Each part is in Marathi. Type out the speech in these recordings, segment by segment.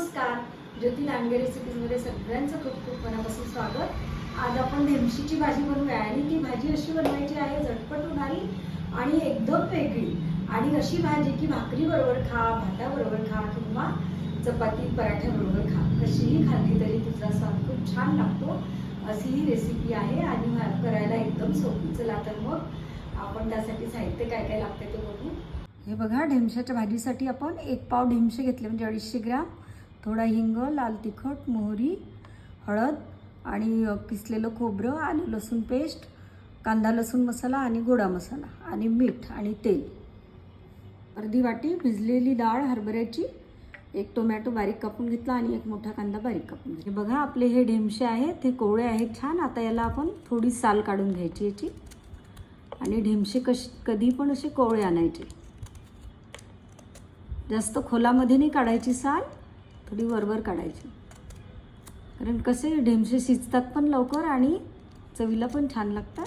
नमस्कार. ज्योती लांडगे रेसिपीजमध्ये सगळ्यांचं खूप खूप मनापासून स्वागत. आज आपण ढेमशीची भाजी बनवूया आणि ती भाजी अशी बनवायची आहे झटपट होणारी आणि एकदम वेगळी. आणि अशी भाजी की भाकरीबरोबर खा भाताबरोबर खा किंवा चपाती पराठ्याबरोबर खा. कशीही खाल्ली तरी तुझा स्वाद खूप छान लागतो. अशी ही रेसिपी आहे आणि करायला एकदम सोपी. चला तर मग आपण त्यासाठी साहित्य काय काय लागते ते बघू. हे बघा ढेमशाच्या भाजीसाठी आपण एक पाव ढेमशे घेतले म्हणजे अडीचशे ग्रॅम. थोडा हिंग लाल तिखट मोहरी हळद आणि किसलेलं खोबरं आलं लसूण पेस्ट कांदा लसूण मसाला आणि गोडा मसाला आणि मीठ आणि तेल. अर्धी वाटी भिजलेली डाळ हरभऱ्याची एक टोमॅटो बारीक कापून घेतला आणि एक मोठा कांदा बारीक कापून घेतला. हे बघा आपले हे ढेमशे आहेत हे कोवळे आहेत छान. आता याला आपण थोडी साल काढून घ्यायची याची. आणि ढेमशे कश कधी पण असे कोवळे आणायचे. जास्त खोलामध्ये नाही काढायची साल. थोडी वरवर काढायची. कारण कसे ढेमसे शिजतात पण लवकर आणि चवीला पण छान लागतात.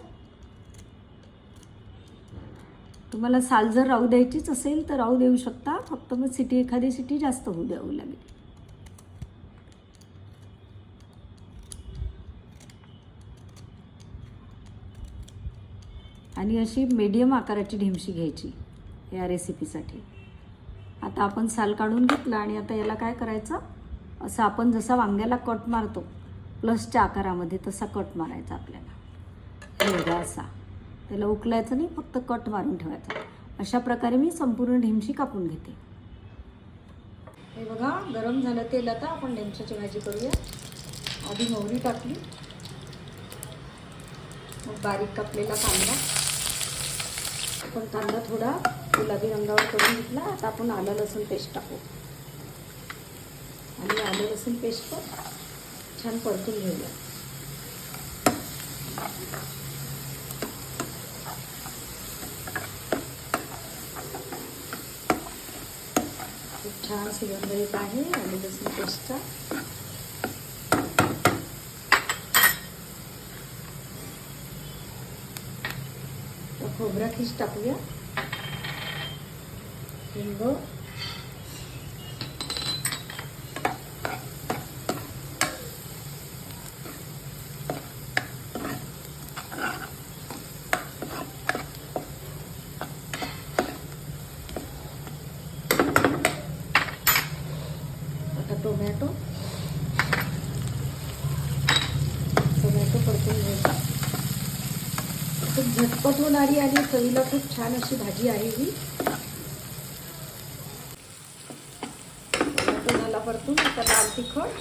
तुम्हाला साल जर राहू द्यायचीच असेल तर राहू देऊ शकता. फक्त मग सिटी एखादी सिटी जास्त होऊ द्यावी लागेल. आणि अशी मीडियम आकाराची ढेमशी घ्यायची या रेसिपीसाठी आता आपण साल काढून घेतला आणि आता याला काय करायचं? असं आपण जसा वांग्याला कट मारतो प्लसच्या आकारामध्ये तसा कट मारायचा आपल्याला. हे असा. त्याला उकलायचं नाही फक्त कट मारून ठेवायचा. अशा प्रकारे मी संपूर्ण ढेमशी कापून घेते. हे बघा गरम झालं तेल आता. आपण ढेमशाची भाजी करूया. आधी मोहरी टाकली. मग बारीक कापलेला कांदा. आपण कांदा थोडा गुलाबी रंगावर करून घेतला. आता आपण आलं लसूण पेस्ट टाकू. आणि आलं लसूण पेस्ट पण छान परतून घेऊया. खूप छान सुगंध येत आहे आलं लसूण पेस्टचा. खोबरा खीस टाकूया. हिंग आता टोमॅटो. टोमॅटो परतून घ्यायचा. खूप झटपट होणारी आणि चवीला खूप छान अशी भाजी आहे ही. परतून आता लाल तिखट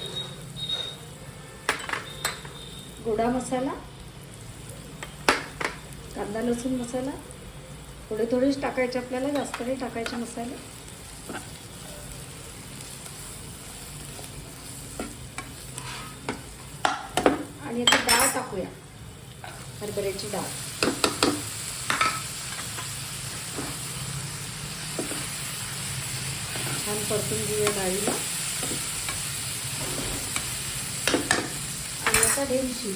गोडा मसाला कांदा लसूण मसाला थोडे थोडेच टाकायचे आपल्याला जास्त नाही टाकायचे मसाले. आणि आता डाळ टाकूया हरभऱ्याची डाळ. छान परतून घेऊया डाळीला आणि आता ढेमशी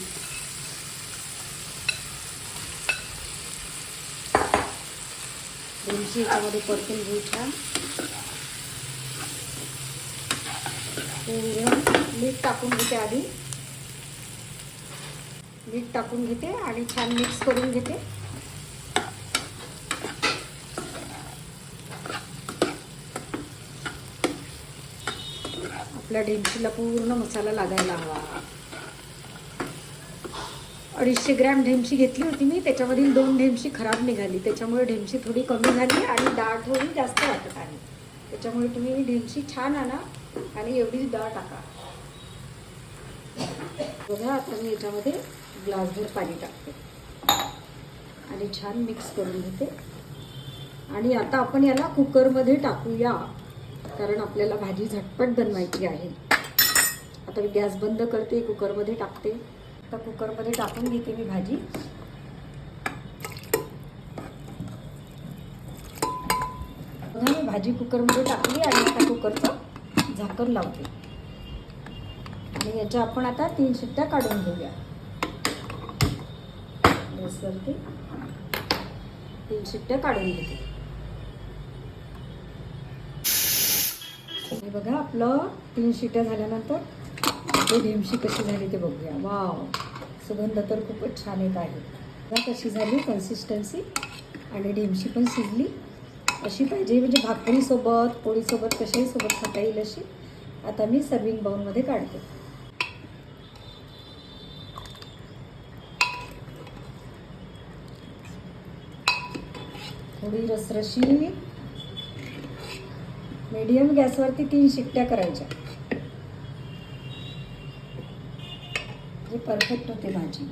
ढेमशी याच्यामध्ये परतून घेऊ छान. मीठ टाकून घेते आधी. मीठ टाकून घेते आणि छान मिक्स करून घेते. आपल्या ढेमशीला पूर्ण मसाला लागायला हवा. अडीचशे ग्रॅम ढेमशी घेतली होती मी त्याच्यामधील दोन ढेमशी खराब निघाली. त्याच्यामुळे ढेमशी थोडी कमी झाली आणि डाळ थोडी जास्त वाटत आली त्याच्यामुळे तुम्ही ढेमशी छान आणा आणि एवढीच डाळ टाका. बघा आता मी याच्यामध्ये ग्लासभर पाणी टाकते. आणि छान मिक्स करून घेते. आणि आता आपण याला कुकरमध्ये टाकूया कारण आपल्याला भाजी झटपट बनवायची आहे. आता मी गॅस बंद करते कुकरमध्ये टाकते. आता कुकरमध्ये टाकून घेते मी भाजी. बघा मी भाजी कुकरमध्ये टाकली आणि आता कुकरचं झाकण लावते. आणि याच्या आपण आता तीन शिट्ट्या काढून घेऊया. गॅसवरती तीन शिट्ट्या काढून घेते. हे बघा आपलं तीन शिट्या झाल्यानंतर आपली ढेमशी कशी झाली ते बघूया. वाव सुगंध तर खूपच छान येत आहे. कशी झाली कन्सिस्टन्सी आणि ढेमशी पण शिजली. अशी पाहिजे. म्हणजे भाकरीसोबत पोळीसोबत कशाही सोबत खाता येईल अशी. आता मी सर्विंग बाउलमध्ये काढते. थोडी रसरशी. मीडियम गॅसवरती तीन शिट्ट्या करायच्या. जे परफेक्ट होते भाजी.